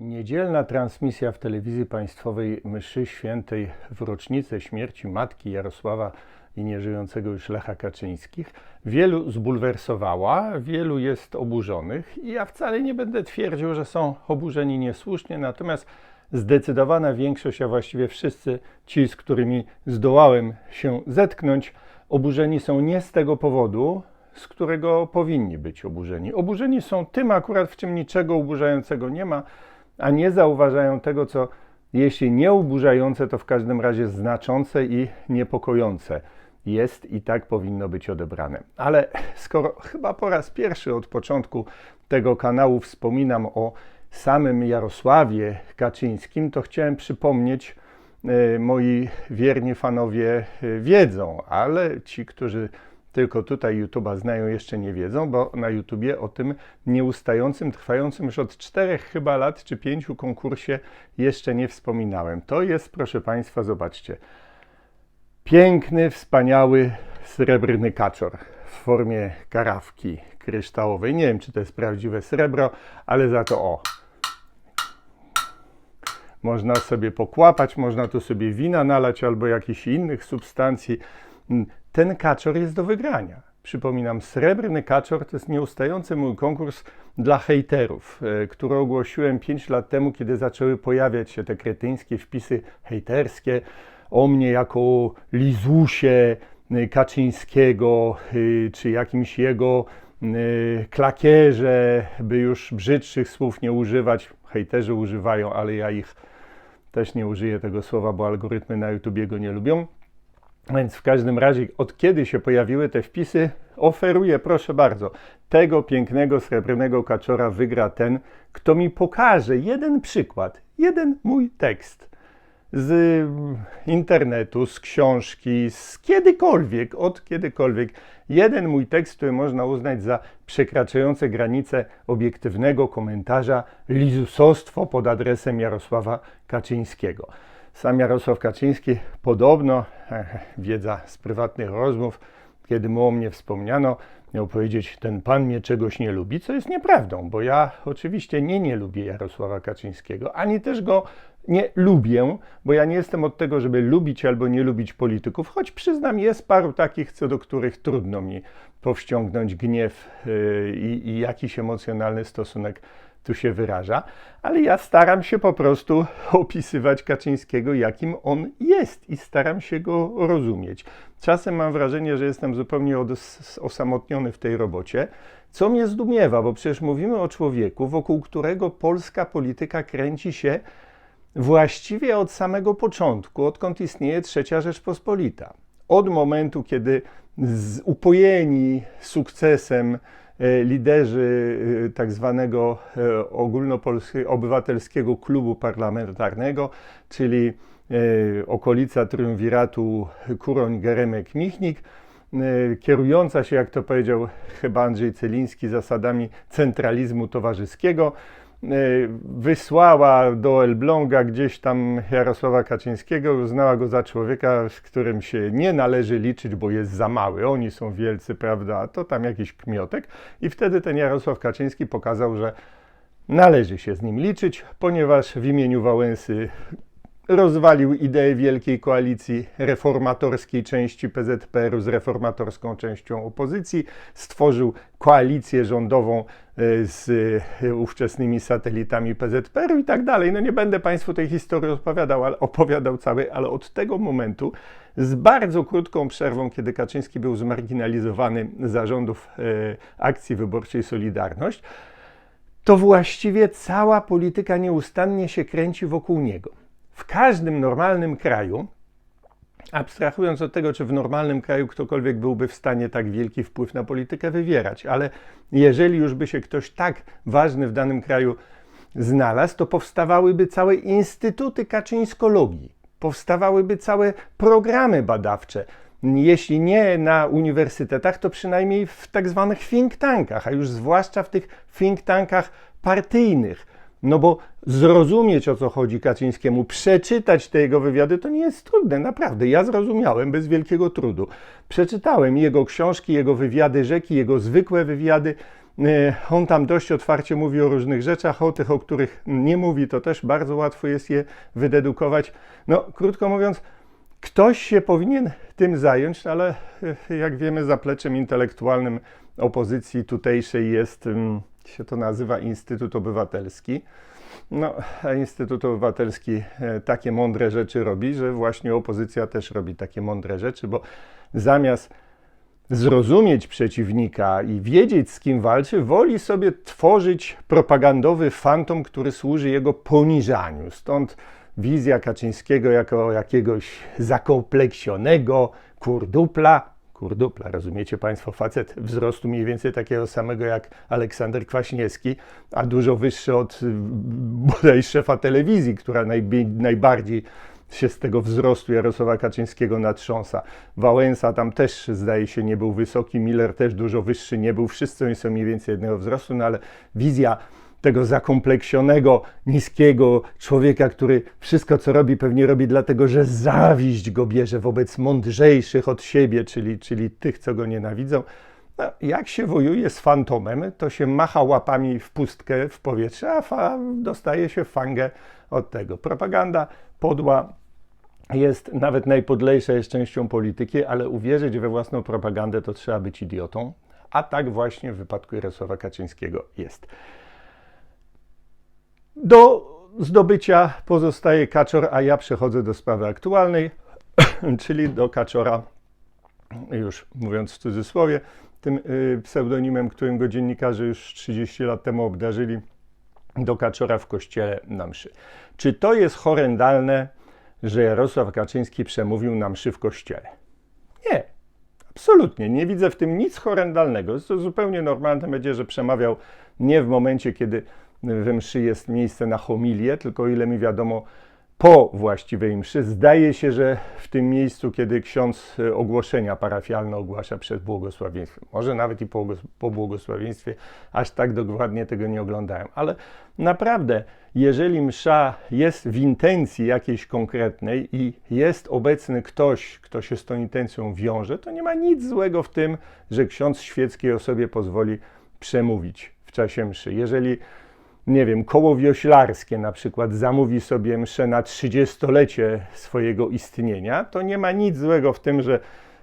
Niedzielna transmisja w telewizji państwowej mszy świętej w rocznicę śmierci matki Jarosława i nieżyjącego już Lecha Kaczyńskich wielu zbulwersowała, wielu jest oburzonych i ja wcale nie będę twierdził, że są oburzeni niesłusznie, natomiast zdecydowana większość, a właściwie wszyscy ci, z którymi zdołałem się zetknąć, oburzeni są nie z tego powodu, z którego powinni być oburzeni. Oburzeni są tym akurat, w czym niczego oburzającego nie ma, a nie zauważają tego, co jeśli nie oburzające, to w każdym razie znaczące i niepokojące jest i tak powinno być odebrane. Ale skoro chyba po raz pierwszy od początku tego kanału wspominam o samym Jarosławie Kaczyńskim, to chciałem przypomnieć, e, moi wierni fanowie e, wiedzą, ale ci, którzy tylko tutaj YouTube'a znają, jeszcze nie wiedzą, bo na YouTubie o tym nieustającym, trwającym już od czterech chyba lat czy pięciu konkursie jeszcze nie wspominałem. To jest, proszę Państwa, zobaczcie, piękny, wspaniały, srebrny kaczor w formie karawki kryształowej. Nie wiem, czy to jest prawdziwe srebro, ale za to o. Można sobie pokłapać, można tu sobie wina nalać albo jakichś innych substancji. Ten kaczor jest do wygrania. Przypominam, srebrny kaczor to jest nieustający mój konkurs dla hejterów, e, który ogłosiłem 5 lat temu, kiedy zaczęły pojawiać się te kretyńskie wpisy hejterskie o mnie jako Lizusie e, Kaczyńskiego, e, czy jakimś jego klakierze, by już brzydszych słów nie używać. Hejterzy używają, ale ja ich też nie użyję tego słowa, bo algorytmy na YouTubie go nie lubią. Więc w każdym razie, od kiedy się pojawiły te wpisy, oferuję, proszę bardzo, tego pięknego srebrnego kaczora wygra ten, kto mi pokaże jeden przykład, jeden mój tekst z internetu, z książki, z kiedykolwiek, od kiedykolwiek. Jeden mój tekst, który można uznać za przekraczające granice obiektywnego komentarza lizusostwo pod adresem Jarosława Kaczyńskiego. Sam Jarosław Kaczyński podobno, wiedza z prywatnych rozmów, kiedy mu o mnie wspomniano, miał powiedzieć, ten pan mnie czegoś nie lubi, co jest nieprawdą, bo ja oczywiście nie nie lubię Jarosława Kaczyńskiego, ani też go nie lubię, bo ja nie jestem od tego, żeby lubić albo nie lubić polityków, choć przyznam, jest paru takich, co do których trudno mi powściągnąć gniew yy, i, i jakiś emocjonalny stosunek tu się wyraża, ale ja staram się po prostu opisywać Kaczyńskiego, jakim on jest i staram się go rozumieć. Czasem mam wrażenie, że jestem zupełnie osamotniony w tej robocie, co mnie zdumiewa, bo przecież mówimy o człowieku, wokół którego polska polityka kręci się właściwie od samego początku, odkąd istnieje Trzecia Rzeczpospolita. Od momentu, kiedy upojeni sukcesem liderzy e, tak zwanego e, ogólnopolskiego obywatelskiego klubu parlamentarnego, czyli okolica triumviratu Kuroń-Geremek-Michnik, kierująca się, jak to powiedział chyba Andrzej Celiński, zasadami centralizmu towarzyskiego, wysłała do Elbląga gdzieś tam Jarosława Kaczyńskiego, uznała go za człowieka, z którym się nie należy liczyć, bo jest za mały. Oni są wielcy, prawda? To tam jakiś kmiotek. I wtedy ten Jarosław Kaczyński pokazał, że należy się z nim liczyć, ponieważ w imieniu Wałęsy rozwalił ideę wielkiej koalicji reformatorskiej części PZPR-u z reformatorską częścią opozycji, stworzył koalicję rządową e, z e, ówczesnymi satelitami PZPR-u i tak dalej. No nie będę Państwu tej historii opowiadał, ale, opowiadał całej, ale od tego momentu z bardzo krótką przerwą, kiedy Kaczyński był zmarginalizowany zarządów e, akcji wyborczej Solidarność, to właściwie cała polityka nieustannie się kręci wokół niego. W każdym normalnym kraju, abstrahując od tego, czy w normalnym kraju ktokolwiek byłby w stanie tak wielki wpływ na politykę wywierać, ale jeżeli już by się ktoś tak ważny w danym kraju znalazł, to powstawałyby całe instytuty kaczyńskologii, powstawałyby całe programy badawcze. Jeśli nie na uniwersytetach, to przynajmniej w tak zwanych think tankach, a już zwłaszcza w tych think tankach partyjnych no bo zrozumieć o co chodzi Kaczyńskiemu, przeczytać te jego wywiady, to nie jest trudne, naprawdę. Ja zrozumiałem bez wielkiego trudu. Przeczytałem jego książki, jego wywiady rzeki, jego zwykłe wywiady Y, On tam dość otwarcie mówi o różnych rzeczach, o tych, o których nie mówi, to też bardzo łatwo jest je wydedukować. No, krótko mówiąc, ktoś się powinien tym zająć, ale y, jak wiemy, zapleczem intelektualnym opozycji tutejszej jest, ym, się to nazywa Instytut Obywatelski. No, a Instytut Obywatelski e, takie mądre rzeczy robi, że właśnie opozycja też robi takie mądre rzeczy, bo zamiast zrozumieć przeciwnika i wiedzieć, z kim walczy, woli sobie tworzyć propagandowy fantom, który służy jego poniżaniu. Stąd wizja Kaczyńskiego jako jakiegoś zakompleksionego kurdupla. Kurdupla, rozumiecie Państwo, facet wzrostu mniej więcej takiego samego jak Aleksander Kwaśniewski, a dużo wyższy od y, bodaj szefa telewizji, która najbardziej się z tego wzrostu Jarosława Kaczyńskiego natrząsa. Wałęsa tam też zdaje się nie był wysoki, Miller też dużo wyższy nie był, wszyscy oni są mniej więcej jednego wzrostu, no ale wizja tego zakompleksionego, niskiego człowieka, który wszystko co robi pewnie robi dlatego, że zawiść go bierze wobec mądrzejszych od siebie, czyli, czyli tych, co go nienawidzą. No, jak się wojuje z fantomem, to się macha łapami w pustkę w powietrze, a fa dostaje się fangę od tego. Propaganda podła jest nawet najpodlejsza jest częścią polityki, ale uwierzyć we własną propagandę to trzeba być idiotą, a tak właśnie w wypadku Jarosława Kaczyńskiego jest. Do zdobycia pozostaje Kaczor, a ja przechodzę do sprawy aktualnej, czyli do Kaczora, już mówiąc w cudzysłowie, tym y, pseudonimem, którym go dziennikarze już 30 lat temu obdarzyli, do Kaczora w kościele na mszy. Czy to jest horrendalne, że Jarosław Kaczyński przemówił na mszy w kościele? Nie, absolutnie. Nie widzę w tym nic horrendalnego. Jest to zupełnie normalne będzie, że przemawiał nie w momencie, kiedy we mszy jest miejsce na homilię, tylko o ile mi wiadomo, po właściwej mszy. Zdaje się, że w tym miejscu, kiedy ksiądz e, ogłoszenia parafialne ogłasza przed błogosławieństwem, może nawet i po, po błogosławieństwie, aż tak dokładnie tego nie oglądałem, ale naprawdę, jeżeli msza jest w intencji jakiejś konkretnej i jest obecny ktoś, kto się z tą intencją wiąże, to nie ma nic złego w tym, że ksiądz świeckiej osobie pozwoli przemówić w czasie mszy. Jeżeli nie wiem, koło wioślarskie na przykład zamówi sobie mszę na 30-lecie swojego istnienia, to nie ma nic złego w tym, że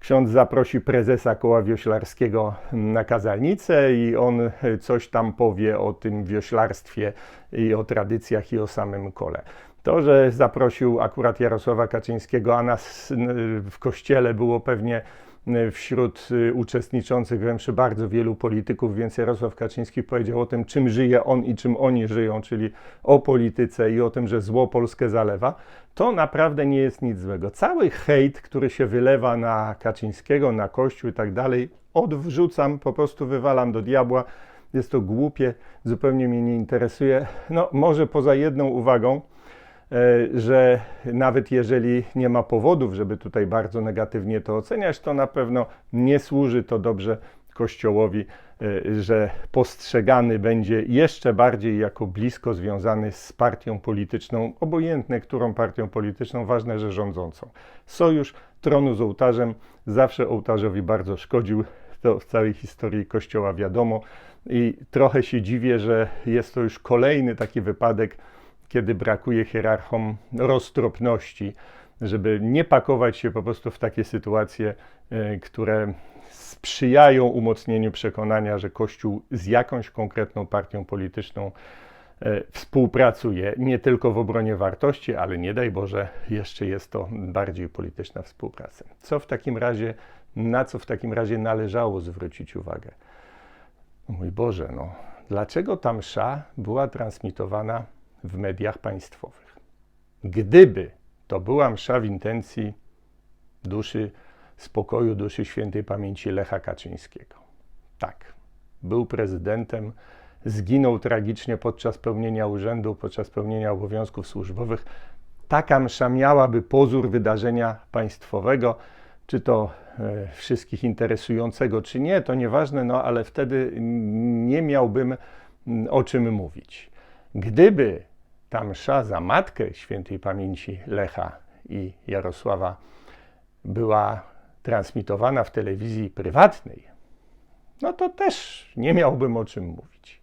ksiądz zaprosi prezesa koła wioślarskiego na kazalnicę i on coś tam powie o tym wioślarstwie i o tradycjach i o samym kole. To, że zaprosił akurat Jarosława Kaczyńskiego, a nas w kościele było pewnie wśród y, uczestniczących mszy bardzo wielu polityków, więc Jarosław Kaczyński powiedział o tym, czym żyje on i czym oni żyją, czyli o polityce i o tym, że zło Polskę zalewa, to naprawdę nie jest nic złego. Cały hejt, który się wylewa na Kaczyńskiego, na Kościół i tak dalej, odwrzucam, po prostu wywalam do diabła. Jest to głupie, zupełnie mnie nie interesuje. No, może poza jedną uwagą, E, że nawet jeżeli nie ma powodów, żeby tutaj bardzo negatywnie to oceniać, to na pewno nie służy to dobrze Kościołowi, e, że postrzegany będzie jeszcze bardziej jako blisko związany z partią polityczną, obojętne którą partią polityczną, ważne, że rządzącą. Sojusz tronu z ołtarzem zawsze ołtarzowi bardzo szkodził, to w całej historii Kościoła wiadomo i trochę się dziwię, że jest to już kolejny taki wypadek, kiedy brakuje hierarchom roztropności, żeby nie pakować się po prostu w takie sytuacje, e, które sprzyjają umocnieniu przekonania, że Kościół z jakąś konkretną partią polityczną e, współpracuje, nie tylko w obronie wartości, ale nie daj Boże, jeszcze jest to bardziej polityczna współpraca. Co w takim razie, na co w takim razie należało zwrócić uwagę? Mój Boże, no, dlaczego ta msza była transmitowana w mediach państwowych. Gdyby to była msza w intencji duszy spokoju, duszy świętej pamięci Lecha Kaczyńskiego. Tak, był prezydentem, zginął tragicznie podczas pełnienia urzędu, podczas pełnienia obowiązków służbowych. Taka msza miałaby pozór wydarzenia państwowego, czy to e, wszystkich interesującego, czy nie, to nieważne, no ale wtedy nie miałbym o czym mówić. Gdyby ta msza za matkę świętej pamięci Lecha i Jarosława była transmitowana w telewizji prywatnej, no to też nie miałbym o czym mówić.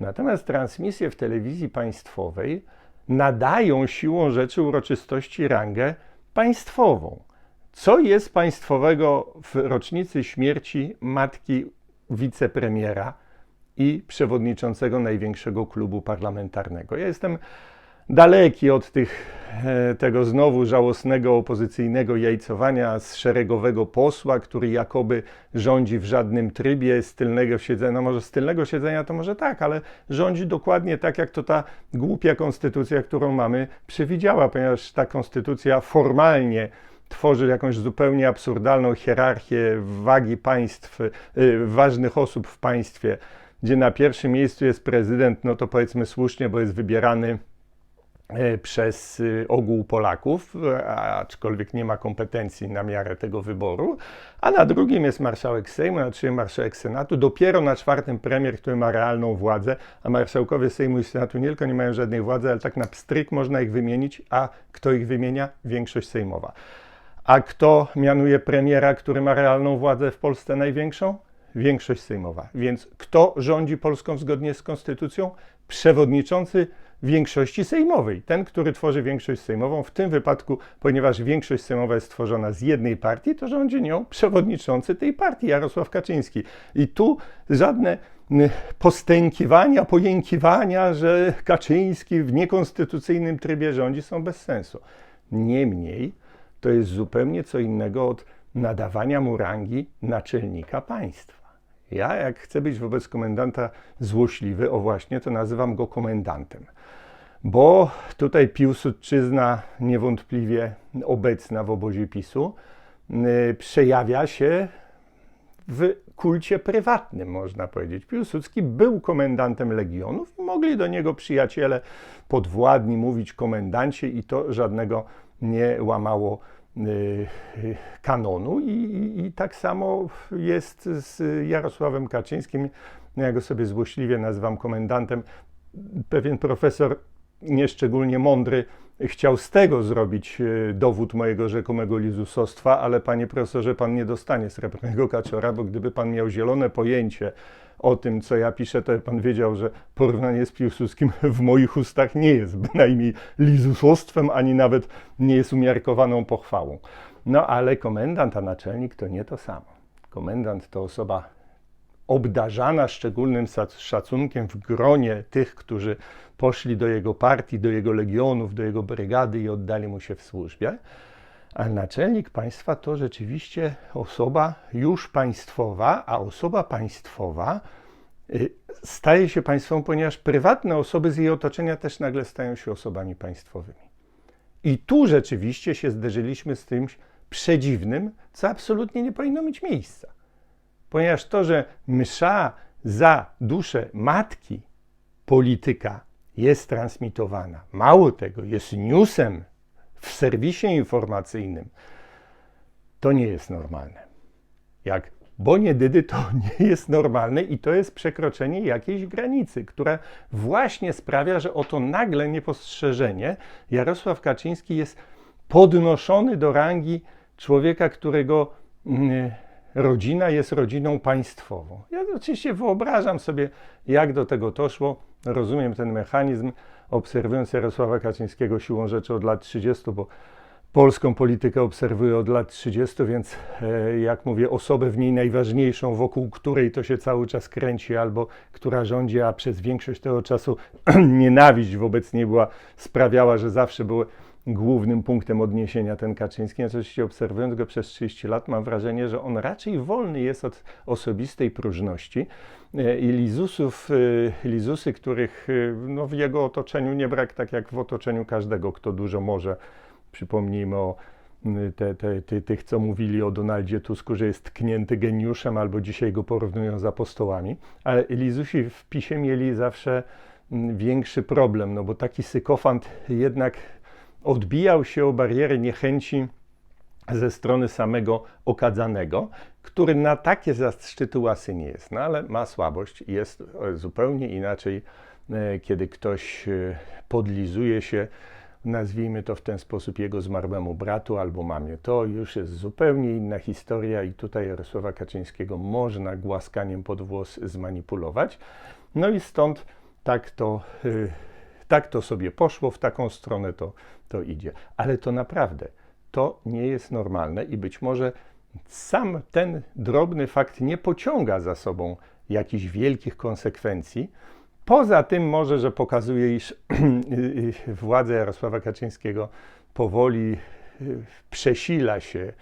Natomiast transmisje w telewizji państwowej nadają siłą rzeczy uroczystości rangę państwową. Co jest państwowego w rocznicy śmierci matki wicepremiera i przewodniczącego największego klubu parlamentarnego? Ja jestem daleki od tych, e, tego znowu żałosnego opozycyjnego jajcowania z szeregowego posła, który jakoby rządzi w żadnym trybie z tylnego siedzenia. No może z tylnego siedzenia to może tak, ale rządzi dokładnie tak, jak to ta głupia konstytucja, którą mamy, przewidziała, ponieważ ta konstytucja formalnie tworzy jakąś zupełnie absurdalną hierarchię wagi państw, y, ważnych osób w państwie, gdzie na pierwszym miejscu jest prezydent, no to powiedzmy słusznie, bo jest wybierany e, przez y, ogół Polaków, aczkolwiek nie ma kompetencji na miarę tego wyboru, a na drugim jest marszałek Sejmu, na trzecim marszałek Senatu, dopiero na czwartym premier, który ma realną władzę, a marszałkowie Sejmu i Senatu nie tylko nie mają żadnej władzy, ale tak na pstryk można ich wymienić, a kto ich wymienia? Większość sejmowa. A kto mianuje premiera, który ma realną władzę w Polsce największą? Większość sejmowa. Więc kto rządzi Polską zgodnie z konstytucją? Przewodniczący większości sejmowej. Ten, który tworzy większość sejmową. W tym wypadku, ponieważ większość sejmowa jest stworzona z jednej partii, to rządzi nią przewodniczący tej partii, Jarosław Kaczyński. I tu żadne postękiwania, pojękiwania, że Kaczyński w niekonstytucyjnym trybie rządzi są bez sensu. Niemniej, to jest zupełnie co innego od nadawania mu rangi naczelnika państwa. Ja, jak chcę być wobec komendanta złośliwy, o właśnie, to nazywam go komendantem. Bo tutaj Piłsudczyzna, niewątpliwie obecna w obozie PiSu, przejawia się w kulcie prywatnym, można powiedzieć. Piłsudski był komendantem legionów i mogli do niego przyjaciele podwładni mówić komendancie i to żadnego nie łamało kanonu I, i, tak samo jest z Jarosławem Kaczyńskim. Ja go sobie złośliwie nazywam komendantem. Pewien profesor, nieszczególnie mądry, chciał z tego zrobić y, dowód mojego rzekomego lizusostwa, ale panie profesorze, pan nie dostanie srebrnego kaczora, bo gdyby pan miał zielone pojęcie o tym, co ja piszę, to pan wiedział, że porównanie z Piłsudskim w moich ustach nie jest bynajmniej lizusostwem, ani nawet nie jest umiarkowaną pochwałą. No ale komendant, a naczelnik to nie to samo. Komendant to osoba obdarzana szczególnym szacunkiem w gronie tych, którzy poszli do jego partii, do jego legionów, do jego brygady i oddali mu się w służbie. A naczelnik państwa to rzeczywiście osoba już państwowa, a osoba państwowa y, staje się państwową, ponieważ prywatne osoby z jej otoczenia też nagle stają się osobami państwowymi. I tu rzeczywiście się zderzyliśmy z czymś przedziwnym, co absolutnie nie powinno mieć miejsca. Ponieważ to, że msza za duszę matki polityka jest transmitowana, mało tego, jest newsem w serwisie informacyjnym, to nie jest normalne. Jak Bonie Dydy to nie jest normalne i to jest przekroczenie jakiejś granicy, która właśnie sprawia, że oto nagle niepostrzeżenie Jarosław Kaczyński jest podnoszony do rangi człowieka, którego mm, rodzina jest rodziną państwową. Ja oczywiście wyobrażam sobie, jak do tego doszło, rozumiem ten mechanizm, obserwując Jarosława Kaczyńskiego siłą rzeczy od lat 30, bo polską politykę obserwuję od lat 30, więc e, jak mówię, osobę w niej najważniejszą, wokół której to się cały czas kręci, albo która rządzi, a przez większość tego czasu nienawiść wobec niej była, sprawiała, że zawsze były głównym punktem odniesienia ten Kaczyński. Oczywiście obserwując go przez 30 lat, mam wrażenie, że on raczej wolny jest od osobistej próżności e, i lizusów, e, lizusy, których e, no, w jego otoczeniu nie brak, tak jak w otoczeniu każdego, kto dużo może. Przypomnijmy o te, te, te, tych, co mówili o Donaldzie Tusku, że jest tknięty geniuszem, albo dzisiaj go porównują z apostołami. Ale Lizusi w PiSie mieli zawsze większy problem, no bo taki sykofant jednak odbijał się o bariery niechęci ze strony samego okadzanego, który na takie zaszczyty łasy nie jest, no ale ma słabość i jest zupełnie inaczej, e, kiedy ktoś e, podlizuje się nazwijmy to w ten sposób, jego zmarłemu bratu albo mamie. To już jest zupełnie inna historia i tutaj Jarosława Kaczyńskiego można głaskaniem pod włos zmanipulować. No i stąd tak to, y, tak to sobie poszło, w taką stronę to, to idzie. Ale to naprawdę, to nie jest normalne i być może sam ten drobny fakt nie pociąga za sobą jakichś wielkich konsekwencji. Poza tym może, że pokazuje, iż władza Jarosława Kaczyńskiego powoli y, przesila się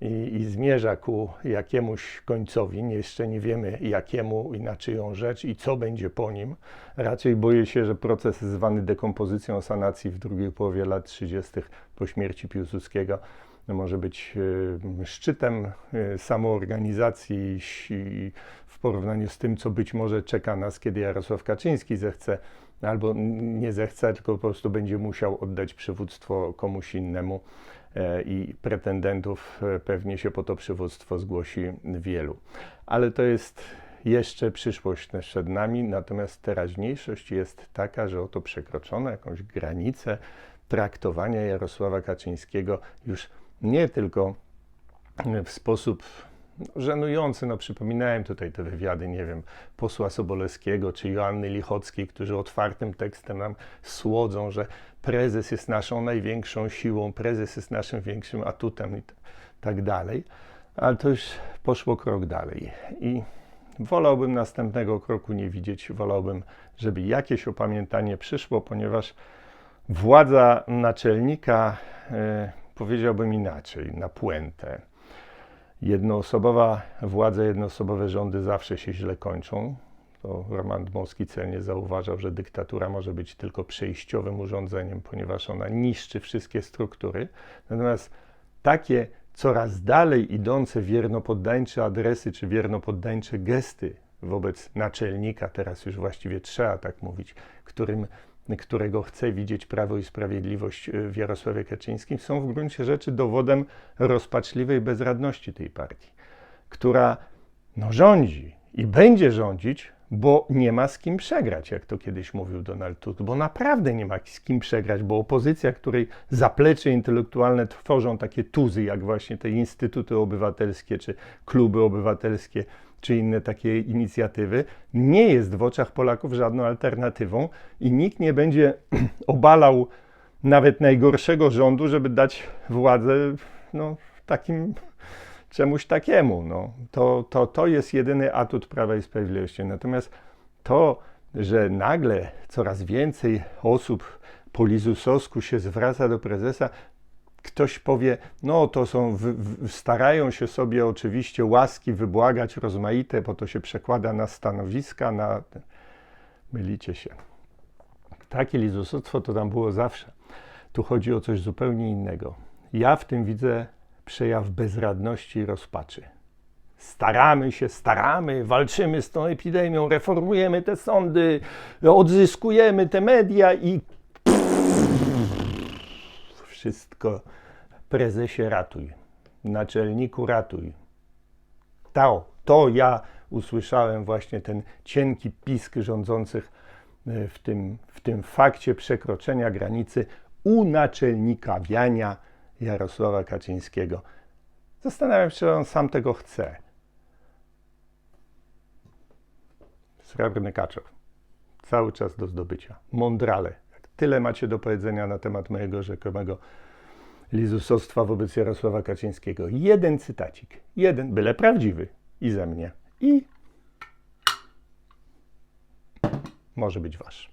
i, i zmierza ku jakiemuś końcowi. Jeszcze nie wiemy jakiemu i na czyją rzecz i co będzie po nim. Raczej boję się, że proces zwany dekompozycją sanacji w drugiej połowie lat 30. po śmierci Piłsudskiego może być y, szczytem y, samoorganizacji w porównaniu z tym, co być może czeka nas, kiedy Jarosław Kaczyński zechce, albo nie zechce, tylko po prostu będzie musiał oddać przywództwo komuś innemu e, i pretendentów e, pewnie się po to przywództwo zgłosi wielu. Ale to jest jeszcze przyszłość przed nami, natomiast teraźniejszość jest taka, że oto przekroczono jakąś granicę traktowania Jarosława Kaczyńskiego już nie tylko w sposób żenujący, no przypominałem tutaj te wywiady, nie wiem, posła Sobolewskiego czy Joanny Lichockiej, którzy otwartym tekstem nam słodzą, że prezes jest naszą największą siłą, prezes jest naszym większym atutem i tak dalej, ale to już poszło krok dalej. I wolałbym następnego kroku nie widzieć, wolałbym, żeby jakieś opamiętanie przyszło, ponieważ władza naczelnika e, powiedziałbym inaczej, na puentę. Jednoosobowa władza, jednoosobowe rządy zawsze się źle kończą. To Roman Dmowski celnie zauważał, że dyktatura może być tylko przejściowym urządzeniem, ponieważ ona niszczy wszystkie struktury. Natomiast takie coraz dalej idące wiernopoddańcze adresy czy wiernopoddańcze gesty wobec naczelnika, teraz już właściwie trzeba tak mówić, którym którego chce widzieć Prawo i Sprawiedliwość e, w Jarosławie Kaczyńskim, są w gruncie rzeczy dowodem rozpaczliwej bezradności tej partii, która no, rządzi i będzie rządzić, bo nie ma z kim przegrać, jak to kiedyś mówił Donald Tusk, bo naprawdę nie ma z kim przegrać, bo opozycja, której zaplecze intelektualne tworzą takie tuzy, jak właśnie te instytuty obywatelskie czy kluby obywatelskie, czy inne takie inicjatywy, nie jest w oczach Polaków żadną alternatywą i nikt nie będzie obalał nawet najgorszego rządu, żeby dać władzę no, takim czemuś takiemu. No. To, to, to jest jedyny atut Prawa i Sprawiedliwości. Natomiast to, że nagle coraz więcej osób po Lizusowsku się zwraca do prezesa, ktoś powie, no to są, w, w, starają się sobie oczywiście łaski wybłagać rozmaite, bo to się przekłada na stanowiska, na... Mylicie się. Takie lizusostwo to tam było zawsze. Tu chodzi o coś zupełnie innego. Ja w tym widzę przejaw bezradności i rozpaczy. Staramy się, staramy, walczymy z tą epidemią, reformujemy te sądy, odzyskujemy te media i wszystko. Prezesie ratuj, naczelniku ratuj. To, to ja usłyszałem właśnie ten cienki pisk rządzących e, w tym, w tym fakcie przekroczenia granicy unaczelnikawiania Jarosława Kaczyńskiego. Zastanawiam się, czy on sam tego chce. Srebrny kaczor. Cały czas do zdobycia. Mądrale. Tyle macie do powiedzenia na temat mojego rzekomego lizusostwa wobec Jarosława Kaczyńskiego. Jeden cytacik. Jeden, byle prawdziwy. I ze mnie. I może być wasz.